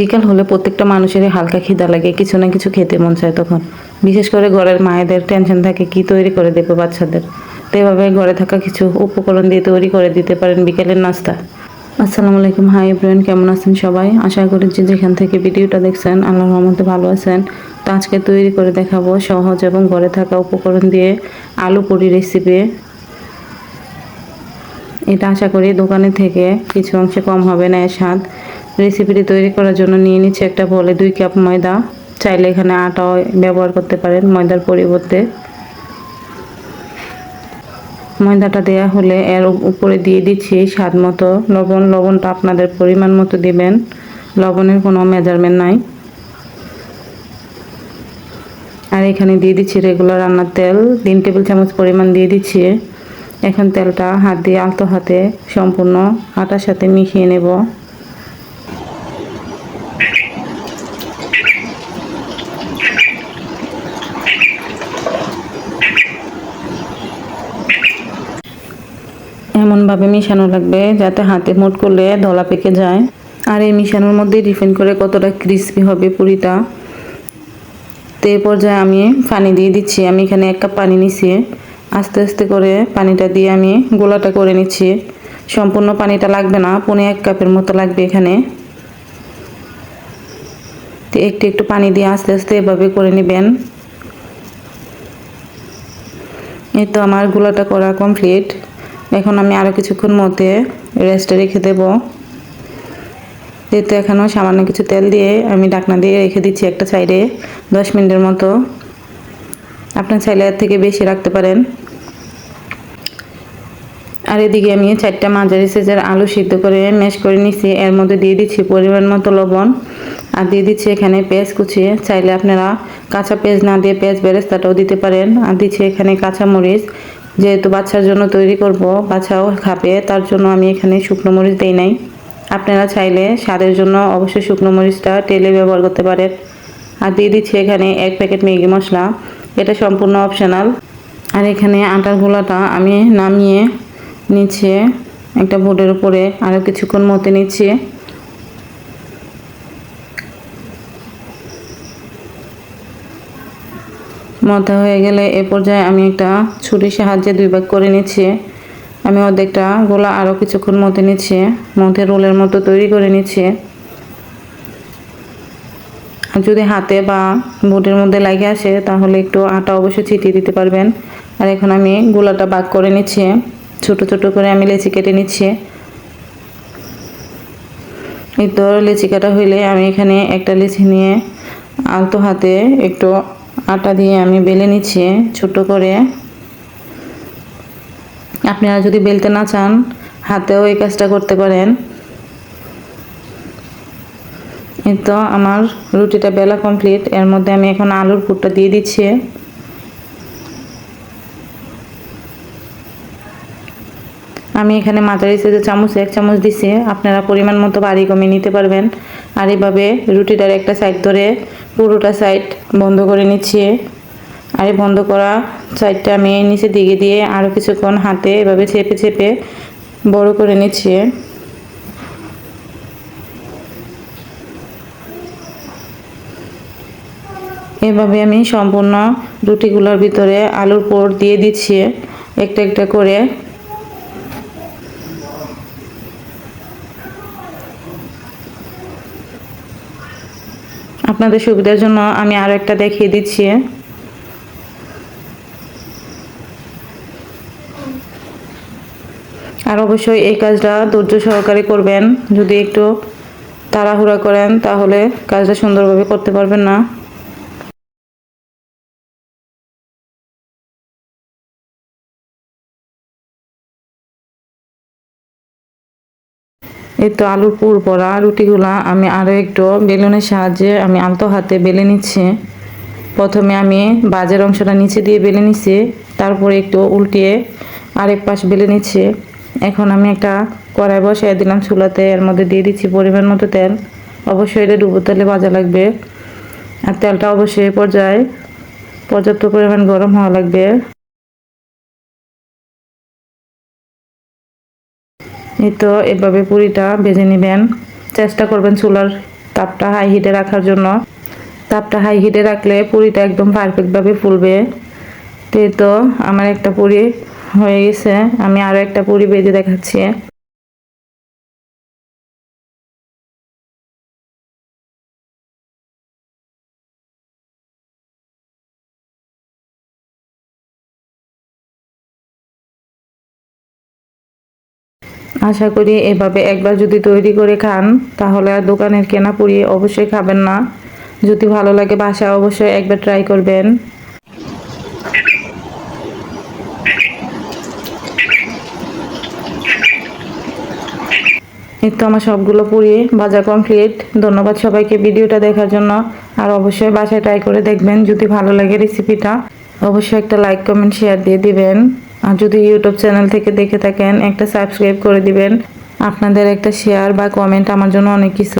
বিকাল হলে প্রত্যেকটা মানুষেরই হালকা খিদা লাগে, কিছু না কিছু খেতে মন চায় তখন। বিশেষ করে ঘরের মায়েদের টেনশন থাকে, কি তৈরি করে দেবে বাচ্চাদের। তো এভাবে ঘরে থাকা কিছু উপকরণ দিয়ে তৈরি করে দিতে পারেন বিকেলের নাস্তা। আসসালামু আলাইকুম। হাই ব্রেন কেমন আছেন সবাই? আশা করি যে যেখান থেকে ভিডিওটা দেখছেন, আল্লাহর রহমতে ভালো আছেন। তো আজকে তৈরি করে দেখাবো সহজ এবং ঘরে থাকা উপকরণ দিয়ে আলু পুরি রেসিপি এটা আশা করি দোকানে থেকে কিছু অংশে কম হবে না এর স্বাদ। রেসিপিটি তৈরি করার জন্য নিয়ে নিচ্ছি একটা বলে দুই কাপ ময়দা। চাইলে এখানে আটাও ব্যবহার করতে পারেন ময়দার পরিবর্তে। ময়দাটা দেয়া হলে এর উপরে দিয়ে দিচ্ছি স্বাদ মতো। লবণ, লবণটা আপনাদের পরিমাণ মতো দিবেন। লবণের কোনো মেজারমেন্ট নাই। আর এখানে দিয়ে দিচ্ছি রেগুলার রান্নার তেল। তিন টেবিল চামচ পরিমাণ দিয়ে দিচ্ছি। এখন তেলটা হাত দিয়ে আলতো হাতে সম্পূর্ণ আটার সাথে মিশিয়ে নেব। এমনভাবে মিশানো লাগবে যাতে হাতে মোট করলে ধলা পেকে যায়। আর এই মিশানোর মধ্যে ডিফেন্ড করে কতটা ক্রিস্পি হবে পুরিটা, তো এই পর্যায়ে আমি পানি দিয়ে দিচ্ছি। আমি এখানে এক কাপ পানি নিচ্ছি আস্তে আস্তে করে পানিটা দিয়ে আমি গোলাটা করে নিচ্ছি। সম্পূর্ণ পানিটা লাগবে না, পনে এক কাপের মতো লাগবে এখানে। তো একটু একটু পানি দিয়ে আস্তে আস্তে এভাবে করে নেবেন। এই তো আমার গোলাটা করা কমপ্লিট এখন আমি আরও কিছুক্ষণ মধ্যে রেস্টে রেখে দেব। যেহেতু এখনও সামান্য কিছু তেল দিয়ে আমি ডাকনা দিয়ে রেখে দিচ্ছি একটা সাইডে, দশ মিনিটের মতো। আপনার চাইলে এর থেকে বেশি রাখতে পারেন। আর এদিকে আমি চারটা মাঝারি সাইজের আলু সিদ্ধ করে ম্যাশ করে নিচ্ছি এর মধ্যে দিয়ে দিচ্ছি পরিমাণ মতো লবণ। আর দিয়ে দিচ্ছি এখানে পেঁয়াজ কুচিয়ে চাইলে আপনারা কাঁচা পেঁয়াজ না দিয়ে পেঁয়াজ বেরেস্তাটাও দিতে পারেন। আর দিচ্ছি এখানে কাঁচা মরিচ যেহেতু বাচ্চার জন্য তৈরি করব বাচ্চাও খাবে, তার জন্য আমি এখানে শুকনো মরিচ দেই নাই। আপনারা চাইলে স্বাদের জন্য অবশ্যই শুকনো মরিচটা তেলে ব্যবহার করতে পারেন। আর দিয়ে দিচ্ছি এখানে এক প্যাকেট ম্যাগি মশলা। এটা সম্পূর্ণ অপশনাল আর এখানে আটার গোলাটা আমি নামিয়ে নিচ্ছে। একটা বোর্ডের উপরে আরও কিছুক্ষণ মতে নিচ্ছে। মতা হয়ে গেলে এ পর্যায়ে আমি একটা ছুরির সাহায্যে দুই ভাগ করে নিচ্ছি। আমি অর্ধেকটা গোলা আরও কিছুক্ষণ মতে নিচ্ছি, মধ্যে রোলের মতো তৈরি করে নিচ্ছি। আর যদি হাতে বা বোটের মধ্যে লাগে আসে, তাহলে একটু আটা অবশ্যই ছিটিয়ে দিতে পারবেন। আর এখন আমি গোলাটা বাগ করে নিচ্ছি। ছোট ছোট করে আমি লেচি কেটে নিচ্ছি। এই তো লেচি কাটা হইলে আমি এখানে একটা লেচি নিয়ে আলতো হাতে একটু আটা দিয়ে আমি বেলে নিচ্ছি, ছোট করে। আপনারা যদি বেলতে না চান, হাতেও এই কাজটা করতে পারেন। তো আমার রুটিটা বেলা কমপ্লিট। এর মধ্যে আমি এখন আলুর পুরটা দিয়ে দিচ্ছি। আমি এখানে মাঝারি সাইজের চামচ, এক চামচ দিছি। আপনারা পরিমাণ মতো বাড়ি কমিয়ে নিতে পারবেন। আর এইভাবে রুটিটার একটা সাইড ধরে পুরোটা সাইড বন্ধ করে নিচ্ছি। আর এই বন্ধ করা সাইডটা আমি নিচে দিকে দিয়ে আরও কিছুক্ষণ হাতে এভাবে চেপে চেপে বড় করে নিচ্ছি। এভাবে আমি সম্পূর্ণ রুটিগুলোর ভিতরে আলুর পোর দিয়ে দিচ্ছি। একটা একটা করে আপনাদের সুবিধার জন্য আমি আরও একটা দেখিয়ে দিচ্ছি। আর অবশ্যই এই কাজটা ধৈর্য সহকারে করবেন। যদি একটু তাড়াহুড়া করেন, তাহলে কাজটা সুন্দরভাবে করতে পারবেন না। এই তো আলুর পুর পরা রুটিগুলা আমি আরও একটু বেলুনের সাহায্যে আমি আলতো হাতে বেলে নিচ্ছি। প্রথমে আমি বাজের অংশটা নিচে দিয়ে বেলে নিচ্ছি তারপরে একটু উল্টিয়ে আরেক পাশ বেলে নিচ্ছি। এখন আমি একটা কড়াই বসাই দিলাম চুলাতে, এর মধ্যে দিয়ে দিচ্ছি পরিমাণ মতো তেল। অবশ্যই এটা ডুবো তেলে ভাজা লাগবে। আর তেলটা অবশ্যই পর্যায়ে পর্যাপ্ত পরিমাণ গরম হওয়া লাগবে। তো এভাবে পুরিটা ভেজে নেবেন। চেষ্টা করবেন চুলার তাপটা হাই হিটে রাখার জন্য। তাপটা হাই হিটে রাখলে পুরিটা একদম পারফেক্টভাবে ফুলবে। তো আমার একটা পুরি হয়ে গেছে। আমি আরও একটা পুরি বেজে দেখাচ্ছি। আশা করি এভাবে একবার যদি তৈরি করে খান, তাহলে আর দোকানের কেনা পুরি অবশ্যই খাবেন না। যদি ভালো লাগে বাসায় অবশ্যই একবার ট্রাই করবেন। এই তো আমার সবগুলো পুরি বাজার কমপ্লিট ধন্যবাদ সবাইকে ভিডিওটা দেখার জন্য। আর অবশ্যই বাসায় ট্রাই করে দেখবেন যদি ভালো লাগে রেসিপিটা অবশ্যই একটা লাইক কমেন্ট শেয়ার দিয়ে দিবেন। আর যদি ইউটিউব চ্যানেল থেকে দেখে থাকেন, একটা সাবস্ক্রাইব করে দিবেন। আপনাদের একটা শেয়ার বা কমেন্ট আমার জন্য অনেক কিছু।